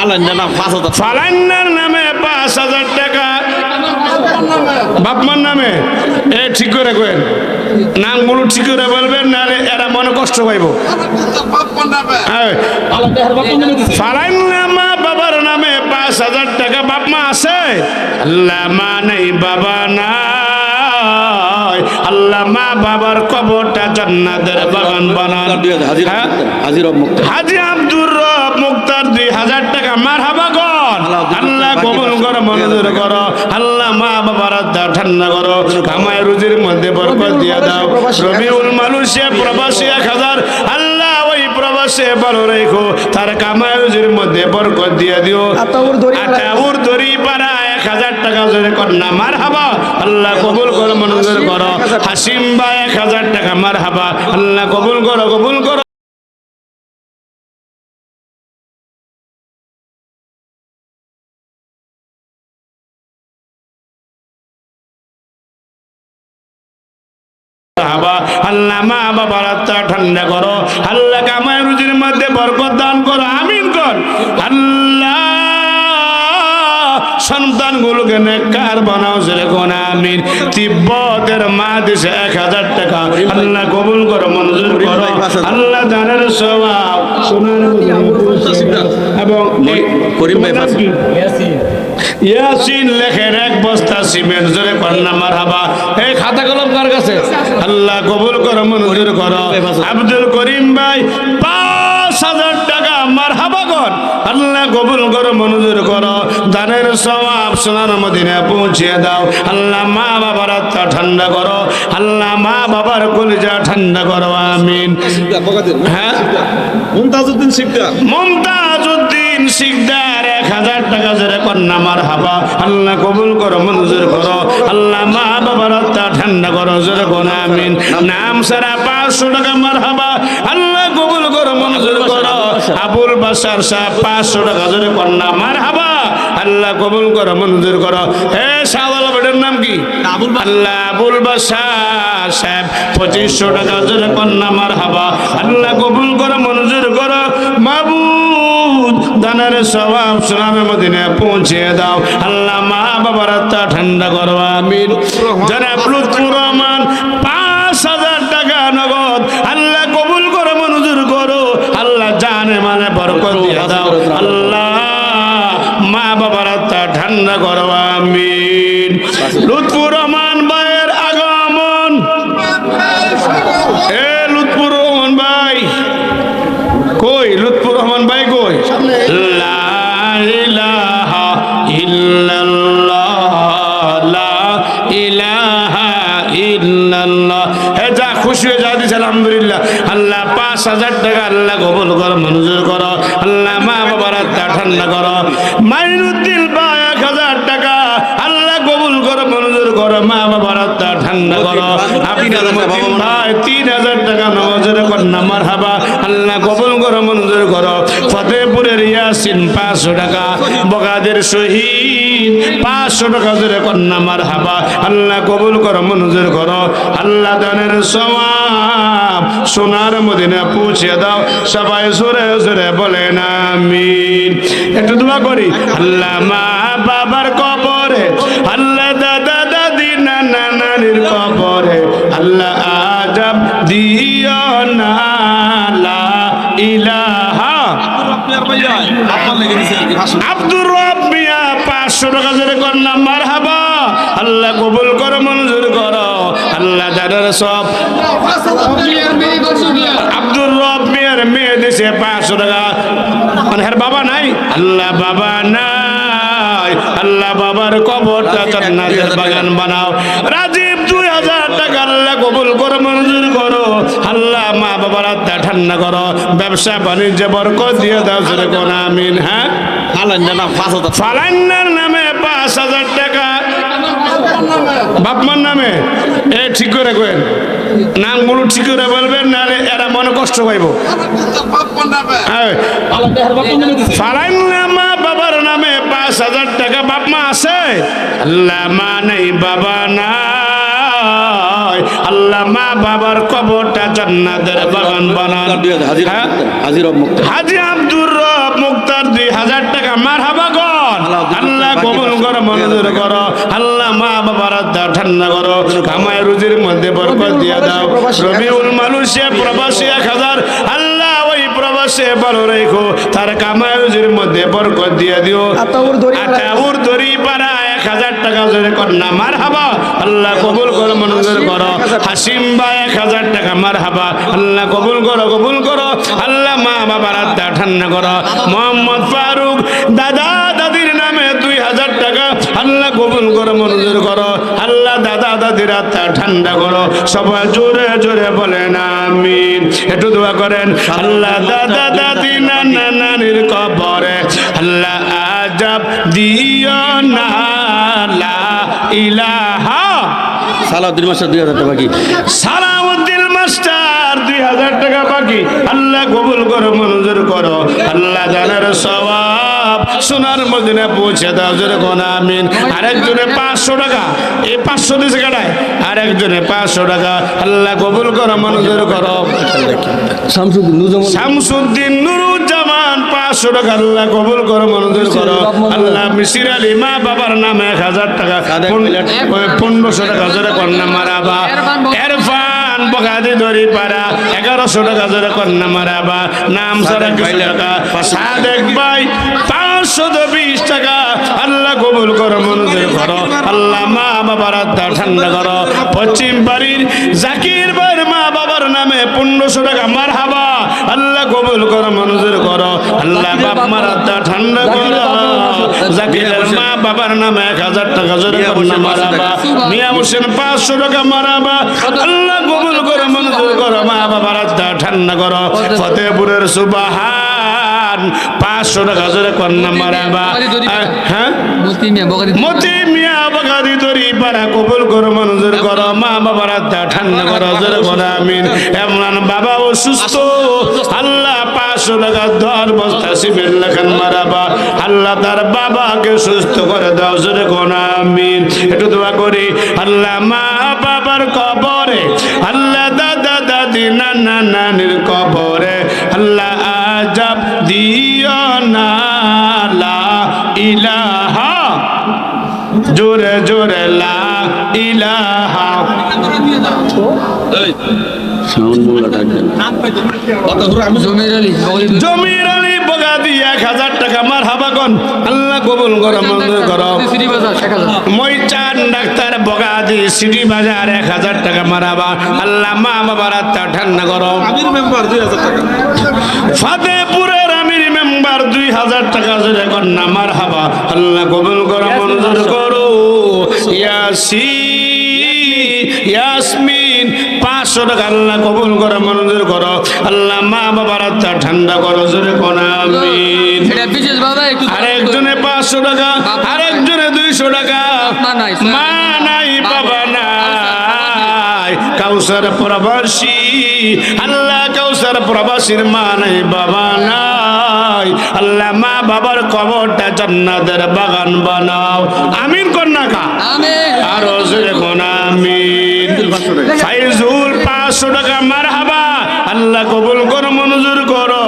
ফালান্ডা নাম পাঁচ হাজার ফালান্নার নামে পাঁচ হাজার টাকা। বাপমার নামে? এ ঠিক করে কেন নামগুলো ঠিক করে বলবেন নাহলে এরা মনে কষ্ট পাইব। হ্যাঁ। ফালান্না বাবার নামে পাঁচ হাজার টাকা। বাপ মা আছে? আল্লাহ মা নেই বাবা নাই। আল্লাহ মা বাবার কবরটা জান্নাতের বাগান বানান। হাজির হ্যাঁ? হাজি আব্দুর হাজার টাকা মার হাবা গন আল্লাহ কবুল কর মনোযোগ করো। আল্লাহ মা বাবার ঠান্ডা করো। কামায় রুজির মধ্যে বরকত দিয়ে দাও। রবিউল মালুসে প্রবাসী এক হাজার। আল্লাহ ওই প্রবাসে ভালো রেখো। তার কামায় রুজির মধ্যে বরকত দিয়ে দিও। আটাউর দড়ি পাড়া এক হাজার টাকা জোরে কন্যা মার হাবা আল্লাহ কবুল করো মনোযোগ করো। হাসিম বা এক হাজার টাকা মার হাবা আল্লাহ কবুল করো কবুল করো। আল্লাহ মা বাবার আত্মা ঠান্ডা করো। আল্লাহ কামায় রুজির মধ্যে বরকত দান করো আমিন কর। আল্লাহ সন্তান গুলোকে নেককার বানাও যেরকম আমিন। তিব্বতের মা দিছে এক হাজার টাকা আল্লাহ কবুল করো মঞ্জুর করো। আল্লাহ দানের স্বভাব সোনার এবং করিম ভাই ইয়াসিন লেখেন এক বস্তা সিমেন্ট জোরে কন্যা মারহাবা। এই খাতা কলম কার কাছে? আল্লাহ কবুল করো মঞ্জুর করো। আব্দুল করিম ভাই পাঁচ হাজার টাকা মারহাবা কর। আল্লাহ কবুল করো মঞ্জুর করো। দানের সবাব সোনার মদিনে পৌঁছিয়ে দাও। আল্লাহ মা বাবার আত্মা ঠান্ডা করো। আল্লাহ মা বাবার কলিজা ঠান্ডা করো আমিন। হ্যাঁ? মুমতাজউদ্দিন শিকদার মমতাজ উদ্দিন শিকদার হাজার টাকা জোরে কন্যা মার হাবা। আল্লাহ কবুল করো মঞ্জুর করো। আল্লাহ মা বাবার আত্মা ঠান্ডা করো জোরে কোন আমিন। নাম সারা পাঁচশো টাকা মার হাবা। আল্লাহ কবুল করো মঞ্জুর করো। আবুল বাসার সাহ পাঁচশো টাকা জোরে কন্যা মার হাবা। আল্লাহ কবুল করো মঞ্জুর করো। হে শাহওয়াল বেটার নাম কি? আল্লাহ আবুল বাসার সাহেব পঁচিশশো টাকা জোরে কন্যা মার হাবা। আল্লাহ কবুল করো মঞ্জুর করো। দানের সবাব সোনার মদিনে পৌঁছে দাও। আল্লাহ মা বাবার আত্মা ঠান্ডা করো, আমিন। যারা লুৎফুর রহমান, পাঁচ হাজার টাকা নগদ। আল্লাহ কবুল করো মঞ্জুর করো। আল্লাহ জানে মানে বরকত দিয়ে দাও। আল্লাহ মা বাবার আত্মা ঠান্ডা করো, আমিন। রহমান ভাইয়ের আগমন। এ লুৎফুর রহমান ভাই, কই ভাই কই লা ইলাহা ইল্লাল্লাহ লা ইলাহা ইল্লাল্লাহ। হে যা খুশি হয়ে যা দিছে আলহামদুলিল্লাহ। আল্লাহ পাঁচ হাজার টাকা আল্লাহ কবুল করো মঞ্জুর করো। আল্লাহ মা বাবার আত্মা ঠান্ডা করো। মাইনুদ্দিন ভাই এক হাজার টাকা আল্লাহ কবুল করো মঞ্জুর করো। মা বাবার আত্মা ঠান্ডা করো। আব্দুল তিন হাজার টাকা নজর কন্যা মার হাবা আল্লাহ কবুল করো মঞ্জুর করো। ফতেপুরের ইয়াসিন পাঁচশো টাকা। বগাদের শহীদ, পাঁচশো টাকা জোরে কন্যা মার হাবা আল্লাহ কবুল করো মঞ্জুর করো। আল্লাহ দানের সমাপ সোনার মদিনা পৌঁছে দাও। সবাই জোরে জোরে বলেন আমিন। একটু দোয়া করি। আল্লাহ মা বাবার কবরে, আল্লাহ দাদা দাদি নানা নানির কবরে, আল্লাহ আজব দিও না। আব্দুর রব মিয়া পাঁচশো টাকা জোরে করলাম মার হাবা আল্লাহ কবুল করো মঞ্জুর করো। আল্লাহ জানার সব। আব্দুর রব মিয়ার মেয়ে দিছে পাঁচশো টাকা। মানে হের বাবা নাই? আল্লাহ বাবা নাই। আল্লাহ বাবার কবরটা জান্নাতের বাগান বানাও। দুই হাজার টাকা আল্লাহ কবুল করো মঞ্জুর করো। আল্লাহ মা বাবার আত্মা ঠান্ডা করো। ব্যবসা বাণিজ্য বরকত দিয়ে দাও সেরে কোন আমিন হ্যাঁ? ফালান্নার নামে পাঁচ হাজার টাকা। বাপমার নামে? এ ঠিক করে কেন নামগুলো ঠিক করে বলবেন নাহলে এরা মনে কষ্ট পাইব। হ্যাঁ। ফালান্না মা বাবার নামে পাঁচ হাজার টাকা। বাপমা আছে? আল্লাহ মা নেই বাবা নাই। আল্লাহ মা বাবার কবরটা জান্নাতের বাগান বানান। হাজির হ্যাঁ? হাজি আব্দুর রব মুক্তার দুই হাজার টাকা। আল্লাহ কবুল করো মঞ্জুর করো। আল্লাহ মা বাবার আত্মা ঠান্ডা করো। কামায় রুজির মধ্যে বরকত দিয়ে দাও। রবিউল মানুষে প্রবাসী এক হাজার। আল্লাহ ওই প্রবাসে ভালো রেখো। তার কামায় রুজির মধ্যে বরকত দিয়ে দিও। আতাউর দড়ি পাড়া হাজার টাকা জোরে কন্যা মার হাবা আল্লাহ কবুল করো মঞ্জুর করো। হাসিম বা এক হাজার টাকা মার হাবা আল্লাহ কবুল করো কবুল করো। আল্লাহ মা বাবার আত্মা ঠান্ডা করো। মোহাম্মদ ফারুক দাদা, দাদির নামে দুই হাজার টাকা। আল্লাহ কবুল করো মঞ্জুর করো। আল্লাহ দাদা, দাদির আত্মা ঠান্ডা করো। সবাই জোরে জোরে বলেন আমিন। একটু দোয়া করেন। আল্লাহ দাদা, দাদি, নানা, নানির কবরে। আল্লাহ আজাব দিও না। ইলাহা। সালাউদ্দিন মাস্টার দুই হাজার টাকা বাকি। সালাউদ্দিন মাস্টার দুই হাজার টাকা বাকি। আল্লাহ কবুল করো মঞ্জুর করো। আল্লাহ জানার সবাব সোনার মদিনে পৌঁছে দাও জোরে কোন আমিন। আরেকজনে পাঁচশো টাকা। এই পাঁচশো দিছে কাটায়। আরেকজনে পাঁচশো টাকা। আল্লাহ কবুল করো মঞ্জুর করো। শামসুদ্দিন শামসুদ্দিন নুরুজ্জামান। পাঁচশো টাকা আল্লাহ কবুল করো মঞ্জুর করো। আল্লাহ মিসির আলী মা বাবার নামে এক হাজার টাকা। পনেরোশো টাকা জোরে কন্যা মারাবা। এরফান বগাদি দড়ি পাড়া এগারোশো টাকা জোরে কন্যা মারাবা। নাম সারা কিছু টাকা। সাদেক ভাই পাঁচশো বিশ টাকা। আল্লাহ কবুল করো মঞ্জুর করো। আল্লাহ মা বাবার আত্মা ঠান্ডা করো। পশ্চিম বাড়ির জাকির ভাইয়ের মা বাবার নামে পনেরোশো টাকা। মার হাবা আল্লাহ কবুল করো মঞ্জুর করো। আল্লাহ বাপ মার আত্মা ঠান্ডা করো জাকিরের মা বাবার নামে এক হাজার টাকা জোরে মারাবা। মিয়া হোসেন পাঁচশো টাকা মারাবা। আল্লাহ কবুল করো মঞ্জুর করো মা বাবার আত্মা ঠান্ডা করো। ফতেপুরের সুবাহান পাঁচশো টাকা জোরে কন্যা মারাবা হ্যাঁ? মতি মিয়া বগারি মতি মিয়া বাগাদি তরি পাড়া কবুল করো মঞ্জুর করো মা বাবার আত্মা ঠান্ডা করো জোরে করো আমিন। এমন বাবা অসুস্থ। আল্লাহ পাঁচশো টাকা দর বস্তা সিমেন্ট লেখান মারাবা আল্লাহ তার বাবাকে সুস্থ করে দাও জোরে করো আমিন। একটু দোয়া করি আল্লাহ মা বাবার কবরে আল্লাহ দাদা দাদি নানা নানির কবরে আল্লাহ আজাব দিও না লা ইলাহা। জোরে জোরে লা ইলাহা। জমির আলী আলী বগাদি এক হাজার টাকা মার হাবাগন আল্লাহ কবুল শেখ হাজার। মইচান ডাক্তার বগাদি সিটি বাজার এক হাজার টাকা মারাবা আল্লাহ মা বাবার আত্মা ঠান্ডা করো। আমির হাজার টাকা জোরে কন্যা মার হাবা। আল্লাহ কবুল করো মঞ্জুর করো। ইয়াসি ইয়াসমিন পাঁচশো টাকা। আল্লাহ কবুল করো মঞ্জুর করো। আল্লাহ মা বাবার আত্মা ঠান্ডা করো জোরে কোন আমিন। বিশেষ বাবা একটু আরেকজনে পাঁচশো টাকা আরেকজনে দুইশো টাকা। মা নাই। বাবা নাই। কাউসার প্রবাসী। আল্লাহ কাউসার প্রবাসীর মা নাই বাবা নাই। আল্লাহ মা বাবার কবরটা জান্নাতের বাগান বানাও। আমিন কন্যা আমিন। জোরে কোন আমিন। ফাইজুল পাঁচশো টাকা মার হাবা আল্লাহ কবুল করো মঞ্জুর করো।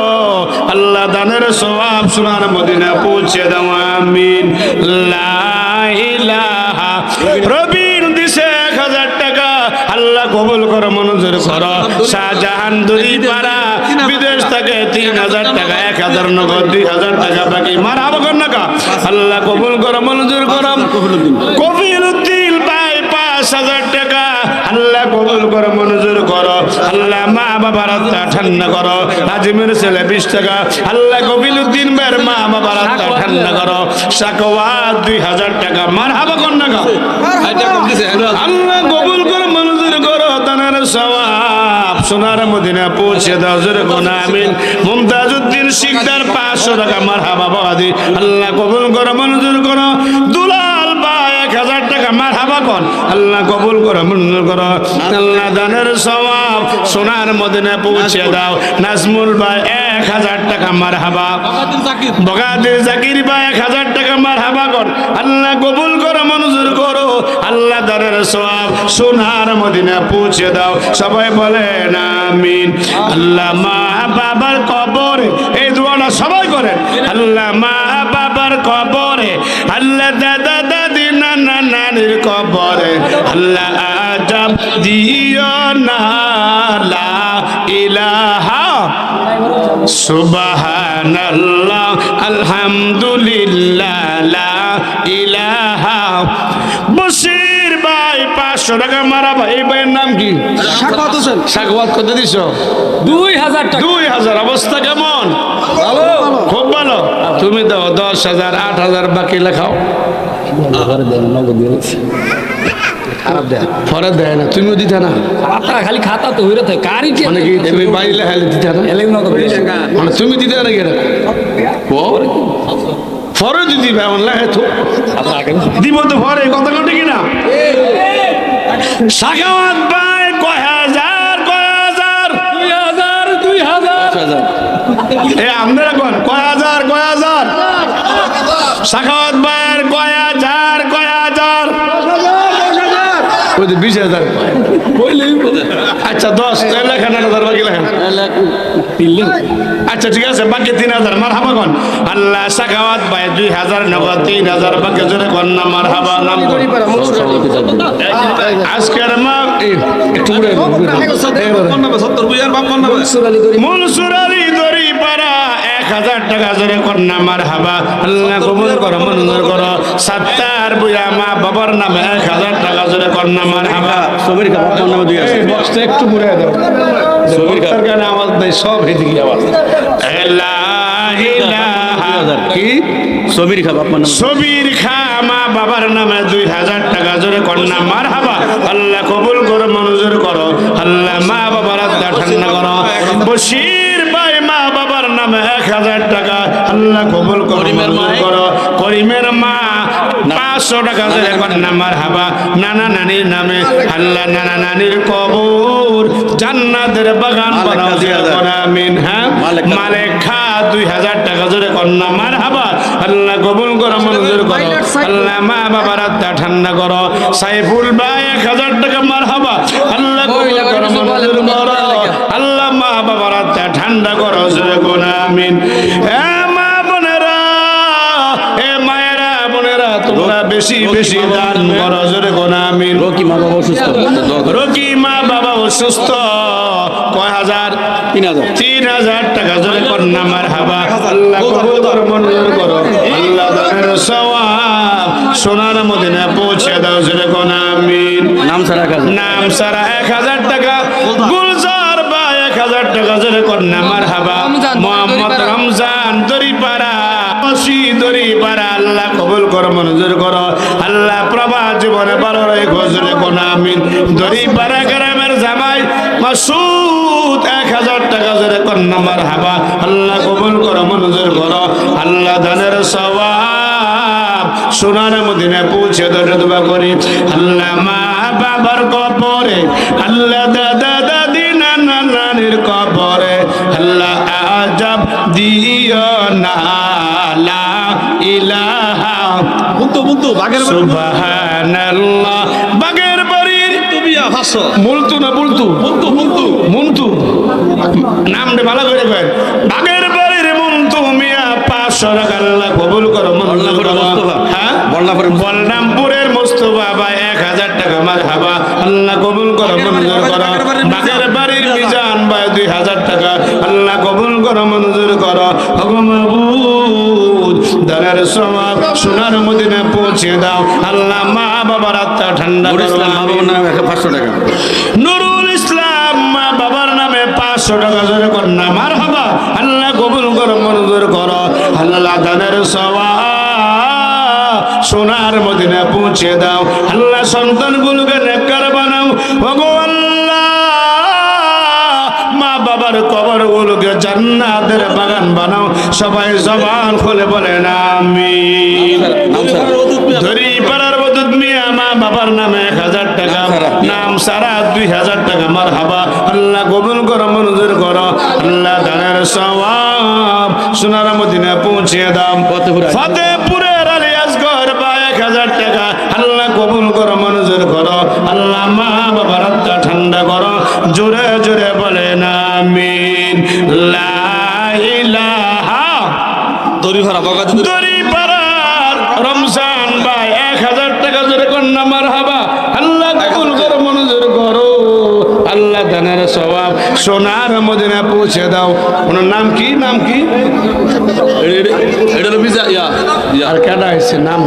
আল্লাহ দানের সবাব সোনার মদিনা পৌঁছে দাও আমিন। লা ইলাহা প্রবীণ এক হাজার টাকা। আল্লাহ কবুল করো মঞ্জুর করো। শাহজাহান দুই পাড়া। তিন হাজার টাকা এক হাজার নগদ দুই হাজার টাকা বাকি। মার হাবা কর নাকা আল্লাহ কবুল করো মঞ্জুর করো। কবির উদ্দিন পাই পাঁচ হাজার টাকা। আল্লাহ কবুল করো মঞ্জুর করো। আল্লাহ মা বাবার আত্মা ঠান্ডা করো। আজিমের ছেলে বিশ টাকা। আল্লাহ কবিল উদ্দিন বের মা বাবার আত্মা ঠান্ডা করো। সাকওয়া দুই হাজার টাকা। মার হাবা কর নাকা আল্লাহ সোনার মদিনা পৌঁছে দাও, জোরে কোন আমিন। মুমতাজউদ্দিন শিকদার পাঁচশো টাকা মার হাবা বাবাদি আল্লাহ কবুল করো, মঞ্জুর করো। দুলাল বা এক হাজার টাকা মার হাবা কর। আল্লাহ কবুল করো, মঞ্জুর করো। আল্লাহ দানের সওয়াব সোনার মদিনা পৌঁছে দাও। নাজমুল ভাই এক হাজার টাকা মার হাবা বগাদের জাকির বা এক হাজার টাকা মার হাবা কর। আল্লাহ কবুল করো মঞ্জুর করো। আল্লাহ দানের সওয়াব সোনার মদিনা পৌঁছে দাও। সবাই বলেন আমিন। আল্লাহ মা বাবার কবরে এই দোয়াটা সবাই করেন। আল্লাহ মা বাবার কবরে আল্লাহ দাদি নানা নানির কবরে আল্লাহ আজম দিও না লা ইলাহা সুবহানাল্লাহ আলহামদুলিল্লাহ লা ইলাহা। বসির ভাই পাঁচশো টাকা মারা ভাই এই ভাইয়ের নাম কি? সাকাত হোসেন। সাকবাদ কত দিছ? দুই হাজার টাকা। দুই হাজার অবস্থা কেমন? খুব ভালো। তুমি দাও দশ হাজার আট হাজার বাকি লেখাও। পরে দেয় না তুমিও দিতে না। খাতা খালি খাতা তো হইরে থাকে কারি কি মানে কি তুমি বাড়ি লেখাইলে দিতে না? এলেন নগদ মানে তুমি দিতে নাকি এটা পরে দিদি ভাই আমার লেখাই তো। দিব তো পরে কত কোটি কিনা? সাখাওয়াত ভাই কয় হাজার কয় হাজার? দুই হাজার দুই হাজার। এ আপনারা কোন? কয় হাজার কয় হাজার? সাখাওয়াত ভাইয়ের কয় হাজার কয় হাজার? ওই যে বিশ হাজার। আচ্ছা দশ। লেখেন আট হাজার বাকি লেখেন। আচ্ছা ঠিক আছে বাকি তিন হাজার। মার হাবা কন? আল্লাহ সাখাওয়াত ভাই দুই হাজার নগদ তিন হাজার বাকি জোরে কন না মার হাবা নাম কর। আজকের মা এই, একটু হাজার টাকা জোরে কন্যা মার হাবা। আল্লাহ কবুল করো মঞ্জুর করো। সাত্তার বুয়া মা বাবার নামে এক হাজার টাকা জোরে কন্যা মার হাবা। সবির বাপ কন্যা দুই আছে বক্সটা একটু ঘুরে দাও। বক্সটার গানে আওয়াজ দেয় সব আওয়াজ কি? সবির খা সবির খা মা বাবার নামে দুই হাজার টাকা জোরে কন্যা মার হাবা। আল্লাহ পাঁচশো টাকা জোরে কন্যা মার হাবা নানা নানির নামে আল্লাহ নানা নানির কবর জান্নাতের বাগান বানাও দিয়ে আমিন হ্যাঁ? মালেক খা। মালেক খা দুই হাজার টাকা জোরে কন্যা মার হাবা আল্লাহ কবুল করো মঞ্জুর করো। আল্লাহ মা বাবার আত্মা ঠান্ডা করো। সাইফুল ভাই এক হাজার টাকা মার হাবা আল্লাহ কবুল করো মঞ্জুর করো। আল্লাহ মা বাবার আত্মা ঠান্ডা করো জোরে কোন আমিন। এ বেশি বেশি দান করো জোরে কোন আমিন। রকি মা বাবা অসুস্থ। রোগী মা বাবা অসুস্থ। কয় হাজার? তিন হাজার। তিন হাজার টাকা জোরে কন্যা মার হাবা আল্লাহ কবুল করো মঞ্জুর করো। আল্লাহ দানের সওয়াব সোনার মদিনা পৌঁছে দাও জোরে কোন আমিন। নাম কাজ নাম সারা এক হাজার টাকা গুলজার বা এক হাজার টাকা জোরে কন্যা মার হাবা করো, মঞ্জুর করো। আল্লাহ প্রভা জীবনে ভালো রে গজরে কোন আমিন। দড়িপাড়া গ্রামের জামাই মাসুদ, এক হাজার টাকা জোরে কন্যা মার হাবা আল্লাহ কবুল করো, মঞ্জুর করো। আল্লাহ ধানের সবাব সোনার মদিনে পৌঁছে ধরে দোয়া করি। আল্লাহ মা বাবার কবরে, আল্লাহ দাদা দাদি নানা নানির কবরে। আল্লাহ আজব দিও না ইলাহা সুবহানাল্লাহ। বাগের বাড়ির মুলতু না বুলতু? বুন্তু বুন্তু। মুন্তু। নামটা ভালো করে কয়েন বাগের বাড়ির মুন্তু মিয়া পাঁচশো টাকা আল্লাহ কবুল করো। হ্যাঁ? বলরামপুরের মোস্তফা। ভাই এক হাজার টাকা মার হাবা আল্লাহ কবুল করো মঞ্জুর করো। বাগের বাড়ির মিজান। ভাই দুই হাজার টাকা। আল্লাহ কবুল করো মঞ্জুর করো। ভগমাবুদ দানের সমাপ সোনার মদিনে পৌঁছে দাও। আল্লাহ মা বাবার আত্মা ঠান্ডা ইসলাম মা বাবার নামে পাঁচশো টাকা। নুরুল ইসলাম মা বাবার নামে পাঁচশো টাকা জোরে কর। না মার হাবা আল্লাহ কবুল করো মঞ্জুর করো। আল্লাহ দানের সবা সোনার মদিনে পৌঁছে দাও। আল্লাহ সন্তানগুলোকে নেককার বানাও। ওগো মা বাবার কবর গুলোকে জান্নাতের বাগান বানাও। সবাই জবান খুলে বলেন নাম ধরি পাড়ার বদুদ মিয়া মা বাবার নামে এক হাজার টাকা। নাম সারা দুই হাজার টাকা মার হাবা আল্লাহ কবুল করো মঞ্জুর করো। আল্লাহ দানের সওয়াব সোনার মদিনা পৌঁছে দাম। ফতেপুরের আলী। আসগর বা এক হাজার টাকা। আল্লাহ কবুল করো মঞ্জুর করো। আল্লাহ মা দড়ি পাড়ার রমজান ভাই এক হাজার টাকা জোরে কন্যা মার হাবা আল্লাহ কবুল করো করো আল্লাহ দানের সবাব সোনার মদিনা পৌঁছে দাও ওনার নাম কি নাম কি এটা ইয়া ইয়া আর কেডা নাম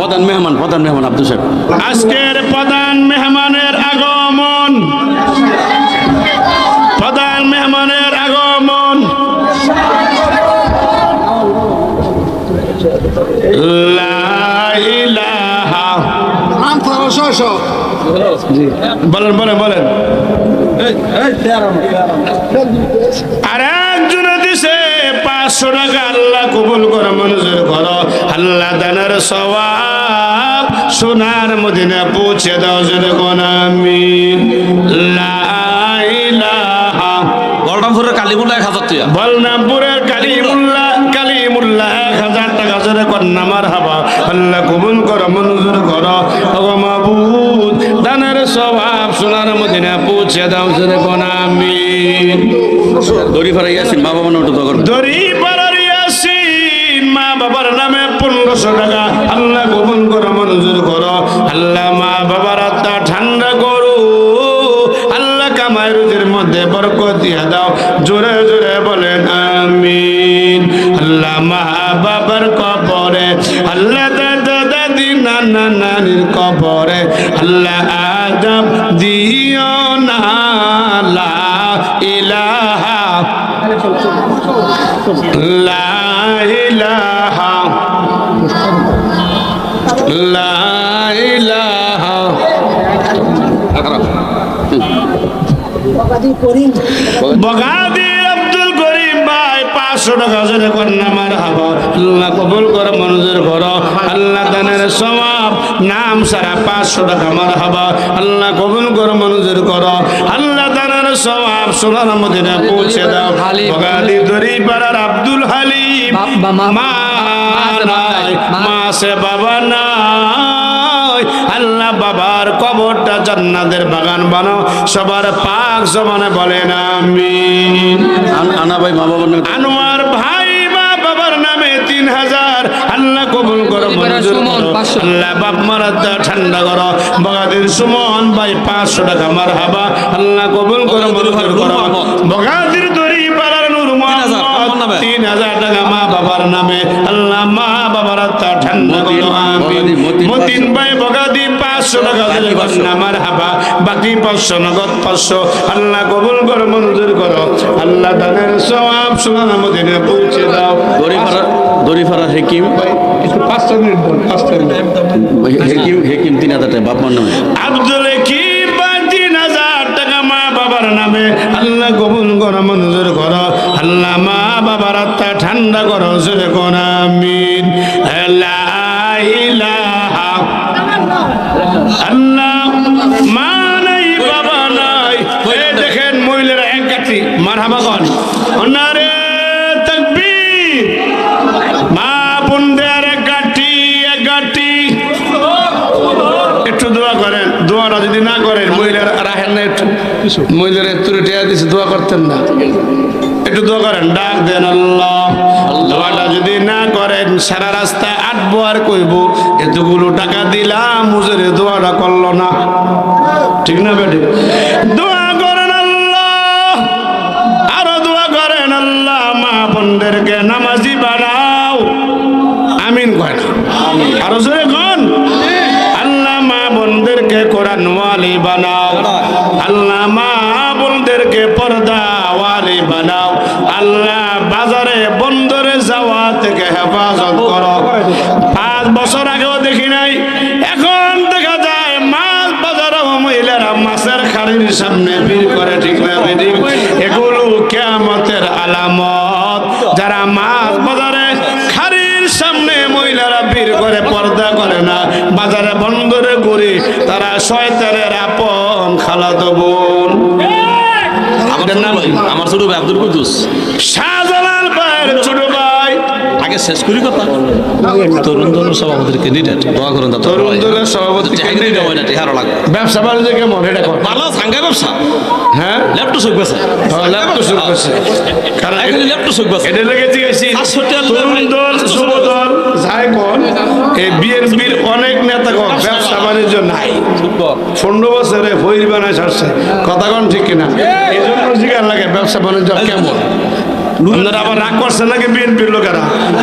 প্রধান মেহমান প্রধান মেহমান আব্দুল সাহেব আজকের প্রধান মেহমানের বলেন বলেন বলেন আর একজনে দিছে পাঁচশো টাকা আল্লাহ কবুল করে মঞ্জুর করো আল্লাহ দানের সবাব সোনার মদিনা পৌঁছে দাও আমি গরডামপুরের কালীগুলা এক হাজার টিয়া। বলনামপুরের কন্যামার হাবা আল্লাহ কবুল করো মঞ্জুর করো। মাবুদ দানের সবাব সোনার মদিনা পৌঁছে দাও কোন আমি দড়ি ভাড়া ইয়াসিন বাবা মানে ওটা দড়ি ইয়াসিন মা বাবার নামে পনেরোশো টাকা। আল্লাহ কবুল করো মঞ্জুর করো। আল্লাহ মা বাবার আত্মা ঠান্ডা করো। আল্লাহ কামাই রুজির মধ্যে বরকত দিয়া দাও। জোরে জোরে বলেন আমিন। আল্লাহ মা বাবার আল্লাহ দাদা দাদি নানা নানির কবরে আল্লাহ আদম দিও না ইলাহা লা ইলাহা লা ইলাহা বগাদির আব্দুল করিম ভাই পাঁচশো টাকা। নাম সারা পাঁচশো টাকা মার হাবা। আল্লাহ কবুল করে মনোজের কর। আল্লাহ দানের সমাপ সোনার মদিনা পৌঁছে দাও। হালিম। বগাদি দরি পাড়ার আব্দুল হালিম। মা- মা সে বাবা নাই। আল্লাহ বাবার কবরটা জান্নাতের বাগান বানাও। সবার পাক জমানে বলেন আমিন। আন- ভাই মা আনোয়ার হাজার আল্লাহ কবুল করো মঞ্জুর। আল্লাহ বাপ মারাদা ঠান্ডা করো। বগাদের সুমন ভাই পাঁচশো টাকা মার হাবা আল্লাহ কবুল করো মঞ্জুর করো। বগাদের দড়ি পাড়ার নূর। তিন হাজার। টাকা মা বাবার নামে। আল্লাহ আমিন মতিন ভাই বগাদি টাকা দিলে আমার হাবা বাকি পাঁচশো নগদ পাঁচশো। আল্লাহ কবুল করো মঞ্জুর করো। আল্লাহ তাদের সব সোনার মদিনে পৌঁছে দাও। দড়ি ভাড়া হেকিম? একটু পাঁচটা মিনিট বল পাঁচটা মিনিট। হেকিম হেকিম তিন হাজার টাকা বাপ নামে। আব্দুল কি তিন হাজার টাকা মা বাবার নামে। আল্লাহ কবুল করো মঞ্জুর করো। আল্লাহ মা বাবার আত্মা ঠান্ডা করো, জোরে কোন আমিন। নাই দেখেন মহিলারা এক অনারে মা একটু দোয়া করেন, দোয়াটা যদি না মহিলারা একটু। মহিলারা একটু দোয়া করতেন না। একটু দোয়া করেন, ডাক দেন যদি না করেন, সারা রাস্তায় আটবো আর কইব, এতগুলো টাকা দিলাম, হুজুরে দোয়াটা করল না। ঠিক না বেটি দোয়া করেন আল্লাহ, আরও দোয়া করেন আল্লাহ, মা বোনদেরকে নামাজি আল্লাহ আমার ছোট ভাই আমার ছোট ভাই আব্দুল কুদ্দুস। শাহজালাল ভাইয়ের ছোট ভাই। আগে শেষ করি কথা। তরুণ দলের সভাপতির ক্যান্ডিডেট দোয়া করুন তরুণ দলের সভাপতি দেওয়া না টিহারো লাগবে। ব্যবসা বাণিজ্য কেমন? এটা কর ভালো সাঙ্গা ব্যবসা। হ্যাঁ? ল্যাপটপ সুখ বেছে ল্যাপটপ শুরু করছে কারণ এখানে ল্যাপটপ সুখ বেছে এটা লেগে জিজ্ঞেসি তরুণ দল যুব দল যাই কোন এই বিএনপির অনেক নেতা কোন বাণিজ্য নাই। পনেরো বছরে ফইর বানায় সারছে কথা কোন ঠিক কিনা? এই জন্য জিজ্ঞাসা লাগে ব্যবসা বাণিজ্য কেমন? আপনারা আবার রাগ করছে নাকি বিএনপির লোকেরা?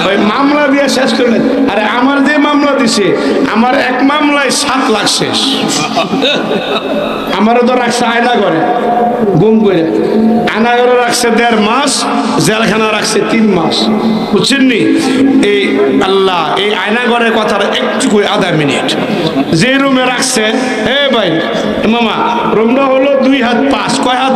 ওই মামলা দিয়ে শেষ করলেন। আরে আমার যে দিছে, আমার এক মামলায় সাত লাখ শেষ। আমারও তো রাখছে আয়না করে গুম করে। আয়না করে রাখছে দেড় মাস জেলখানা রাখছে তিন মাস। বুঝছেন নি? এই আল্লাহ, এই আয়না ঘরের কথাটা একটু করে আধা মিনিট। যে রুমে রাখছে হে ভাই, মামা, রুমটা হলো দুই হাত পাঁচ, কয় হাত?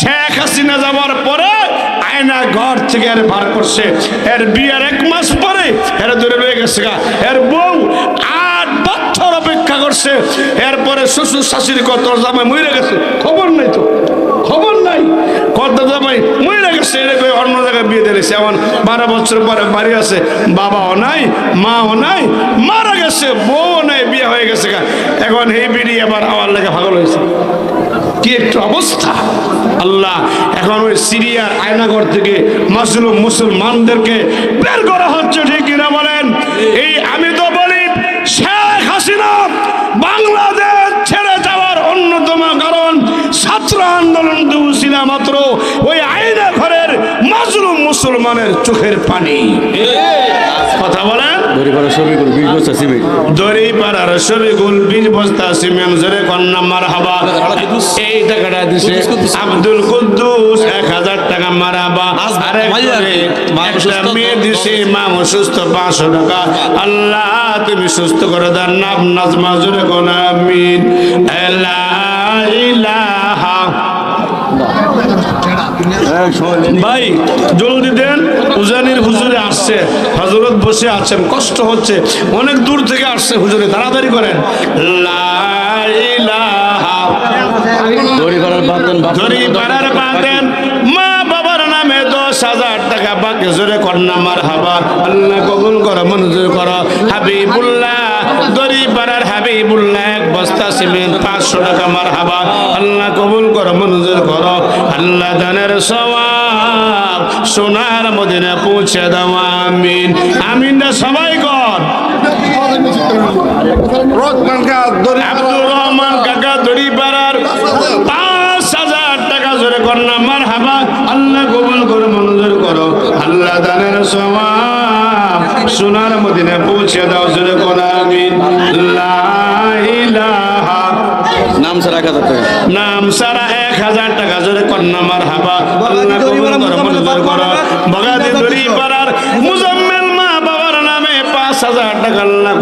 শেখ হাসিনা যাওয়ার পরে আয়না ঘর থেকে এর বার করছে। এর বিয়ার এক মাস পরে এর ধরে রয়ে গেছে এর বউ আট বছর অপেক্ষা করছে। এরপরে শ্বশুর শাশুড়ি কত জামাই মরে গেছে। খবর নাই তো। খবর নাই। কত জামাই মরে গেছে। এরকম অন্য জায়গায় বিয়ে দিয়েছে। এমন বারো বছর পরে বাড়ি আছে। বাবাও নাই, মাও নাই, মারা গেছে বউ নাই, বিয়ে হয়ে গেছে গা। এখন এই বিড়ি আবার আমার লেগে ভাগল হয়েছে। কি একটু অবস্থা। আল্লাহ এখন ওই সিরিয়ার আয়নাগর থেকে মাসলুম মুসলমানদেরকে বের করা হচ্ছে, ঠিক কিনা বলেন? এই আমি তো বলি, শেখ হাসিনা বাংলাদেশ ছেড়ে যাওয়ার অন্যতম কারণ, ছাত্র আন্দোলন দিয়েছিলাম মাত্র মুসলমানের চোখের পানি। কথা বলেন? বিশ শরীগুল বিশ বস্তা সিমেন্ট জোরে কন্যা মার হাবা এই টাকাটা দিছে আব্দুল কুদ্দুস এক হাজার টাকা মারাবা একটা মেয়ে দিছে মা অসুস্থ পাঁচশো টাকা। আল্লাহ তুমি সুস্থ করে দেন নাম নাজমা জোরে ইলাহা। ভাই জলদি দেন উজানির হুজুরে আসছে হজরত বসে আছেন কষ্ট হচ্ছে অনেক দূর থেকে আসছে হুজুরে তাড়াতাড়ি করেন। মা বাবার নামে দশ হাজার টাকা বাকি জোরে কন্যা মার হাবা আল্লাহ কবুল করো মঞ্জুর করো। হাবিবুল্লাহ দড়ি পাড়ার হাবিবুল্লাহ এক বস্তা সিমেন্ট পাঁচশো টাকা মার হাবা আল্লাহ কবুল করো মঞ্জুর করো। আল্লাহ দানের সওয়াব সোনার মদিনা পৌঁছে দাও আমিন। আমিন না সবাই কর। আব্দুর রহমান কাকা দড়ি পাড়ার পাঁচ হাজার টাকা জোরে কন্যা মার হাবা আল্লাহ কবুল করে মঞ্জুর করো। আল্লাহ দানের সমাপ সোনার মদিনে পৌঁছে দাও জোরে কোন আমিন। লা নাম স্যার এক নাম সারা জোরে কন্যা মার হাবা আল্লাহ কবুল করো মঞ্জুর করো। বগাদি দরি পাড়ার মুজাম্মেল মা বাবার নামে পাঁচ হাজার টাকা আল্লাহ